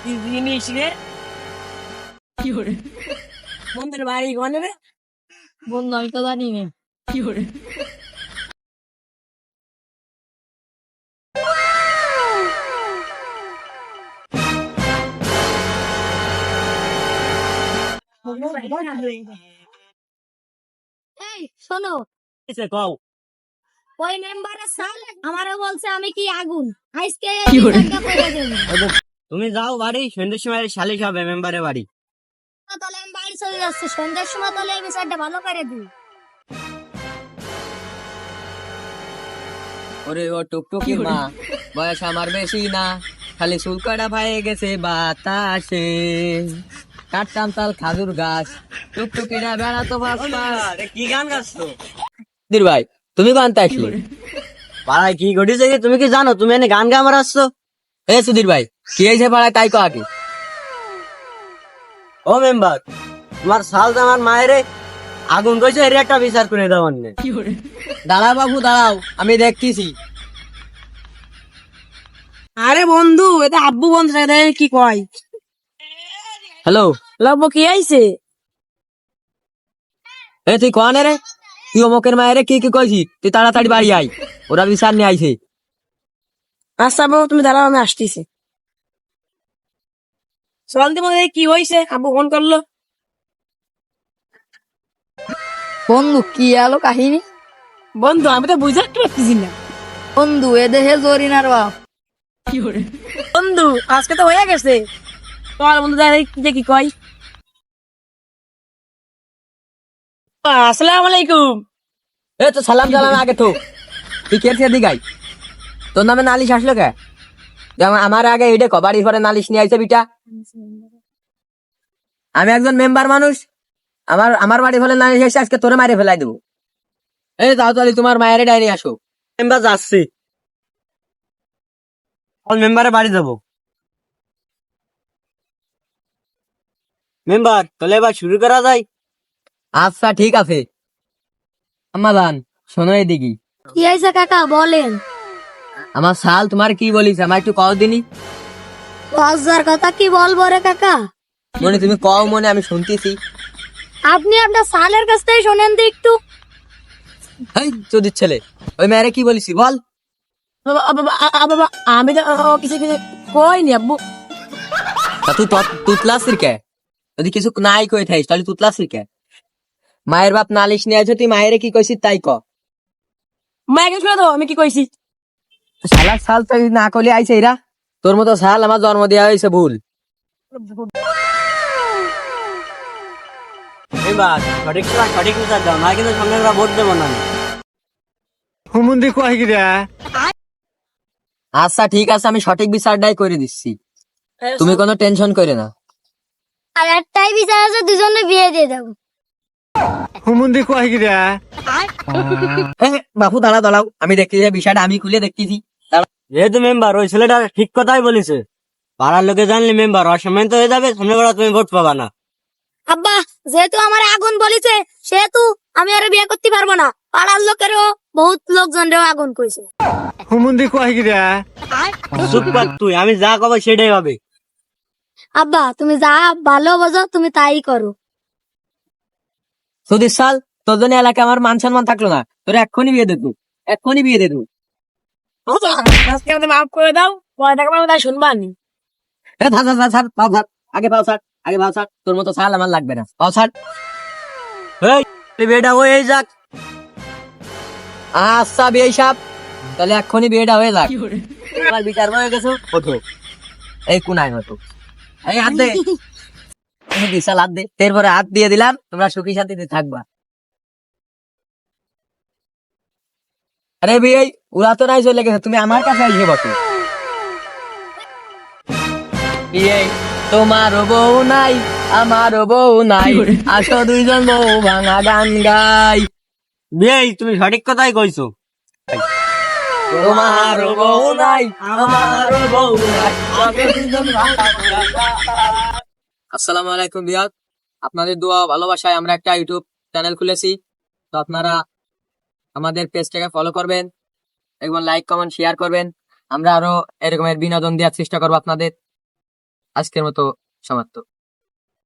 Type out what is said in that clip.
কি জিনিস রে বন্ধুর বাড়ি কোনে রে বন্ধু আমি তো জানি না এই শোনো কও ওই মেম্বারের সাল আমারও বলছে আমি কি আগুন? আজকে তুমি যাও বাড়ি সন্ধ্যের সময় শালিশ হবে মেম্বারের বাড়ি। তাহলে আমি বাড়ি চলে যাচ্ছি। সন্ধ্যার সময় তাহলে এই বিচারটা ভালো করে দিই। ওরে ও টুকটুকি মা বয়স আমার বেশি না। খালি চুল কাটা ভাই গেছে বাতাসে। কাটতাম তাল খাজুর গাছ। টুকটুকিরা বেড়াতো আরে কি গান গাচ্ছো? দির ভাই তুমি বানতে আসলে পাড়ায় কি ঘটেছে কি? তুমি কি জানো? তুমি এনে গান গা মারাচ্ছো এ সুধীর ভাই কি হয়েছে পাড়ায় তাই কো? আগে ও মেম্বার তোমার সাল আমার মায়েরে আগুন কইছে এর একটা বিচার করে দাও অন্য দাঁড়াও বাবু দাঁড়াও আমি দেখতেছি। আরে বন্ধু এটা আব্বু বন্ধু সাথে কি কয়? হ্যালো? লব্ব কি আইছে এ তুই কোন রে? তুই অমকের মায়েরে কি কি কইছি? তুই তাড়াতাড়ি বাড়ি আই ওরা বিচার নিয়ে আইছে। আচ্ছা আব্বু তুমি দাঁড়াও আমি আসতেছি। মধ্যে কি হয়েছে আব্বু ফোন করল। বন্ধু কি আলো কাহিনী? বন্ধু আমি তো বুঝতে পারতেছি না। বন্ধু এ দেহে জরিনার বাপ বন্ধু আজকে তো হয়ে গেছে। তোমার বন্ধু দেখি কি কয়? আসসালামু আলাইকুম এ তো সালাম সালাম আগে তো। তুই তোর নামে নালিশ আসলো কে? আমার আগে এইটা কবাড়ি পরে নালিশ নিয়ে আইছে বিটা। আমি একজন মেম্বার মানুষ। আমার আমার বাড়ি ফলে নালিশ এসে আজকে তোরে মারে ফেলাই দেবো। এই তাও তাহলে তোমার মায়ের ডাইনি আসো। মেম্বার যাচ্ছি। মেম্বারের বাড়ি যাব। মেম্বার তাহলে এবার শুরু করা যায়। আচ্ছা ঠিক আছে। আমাদান শোনো এদিকে। কি হয়েছে কাকা বলেন। আমার সাল তোমার কি বলিস আমার একটু কও দিনি। লজ্জার কথা কি বলব রে কাকা? মনে তুমি কও মনে আমি শুনতেছি। আপনি আপনার সালের কাছ থেকে শোনেন তো একটু। হেই চোদির ছেলে ওই মেয়েরে কি বলিস বল। আমি তো কিছু কিছু কইনি আব্বু। তুই তত- তুতলাসির কে যদি কিছু নাই কই থাইস তাহলে তুতলাসির কে মায়ের বাপ নালিশ নিয়ে আছো তুই মায়েরে কি কইছিস তাই ক। মাইকে শুনে দাও আমি কি কইছি? শালা সাল তুই না কইলে আইছে এরা। তোর মতো সাল আমার জন্ম দেওয়া হয়েছে ভুল। সঠিক সময় সঠিক বিচার দাও না কিন্তু সামনে ভোট দেবো না। আচ্ছা ঠিক আছে আমি সঠিক বিচারটাই করে দিচ্ছি। তুমি কোনো টেনশন করে না। আর একটাই বিচার আছে দুজনে বিয়ে দিয়ে দেবো। এ, বাপু দাঁড়া দাঁড়াও। আমি দেখতেছি বিষয়টা আমি খুলে দেখতেছি। যেহেতু মেম্বার ওই ছেলেটা ঠিক কথাই বলেছে। পাড়ার লোকে জানলে মেম্বার অসম্মানিত হয়ে যাবে সামনে বেলা তুমি ভোট পাবা না। আব্বা যেহেতু আমার আগুন বলিছে সেহেতু আমি আর বিয়ে করতে পারব না। পাড়ার লোকেরও বহুত লোকজনেরও আগুন কইছে। চুপ কর তুই আমি যা কব সেটাই হবে। আব্বা তুমি যা ভালো বোঝো তুমি তাই করো। সুধীর সাল তোর জন্য এলাকায় আমার মান সম্মান থাকল না। তোর এক্ষুনি বিয়ে দেবো। এক্ষুনি বিয়ে দেবো। আজকে আমাদের মাফ করে দাও পরে থাকবে আমি। তাই পাও আগে পাও ছাড় আগে পাও ছাড় তোর মতো ছাল আমার লাগবে না। পাও ছাড় এই তুই বিয়েটা হয়ে যাক। আচ্ছা বিয়ে সাপ। তাহলে এক্ষুনি বিয়েটা হয়ে যাক। আমার বিচার হয়ে গেছে? ওঠো এই কোনায় হতো। এই হাত দে। বিশাল হাত এরপরে হাত দিয়ে দিলাম, তোমরা সুখী শান্তিতে থাকবা। আরে বিয়ে, ওরা তো নাই চলে গেছে, তুমি আমার কাছে এসে বসো তোমার বউ নাই আমার বউ নাই, আসো দুইজন বউ ভাঙা গান গাই। বিয়ে, তুমি সঠিক কথাই কইছো। তোমার বউ নাই আমার বউ নাই আসসালামু আলাইকুম বিয়াদ। আপনাদের দোয়া ভালোবাসায় আমরা একটা ইউটিউব চ্যানেল খুলেছি। তো আপনারা আমাদের পেজটাকে ফলো করবেন, এবং লাইক কমেন্ট শেয়ার করবেন। আমরা আরও এরকমের বিনোদন দেওয়ার চেষ্টা করব আপনাদের। আজকের মতো সমাপ্ত।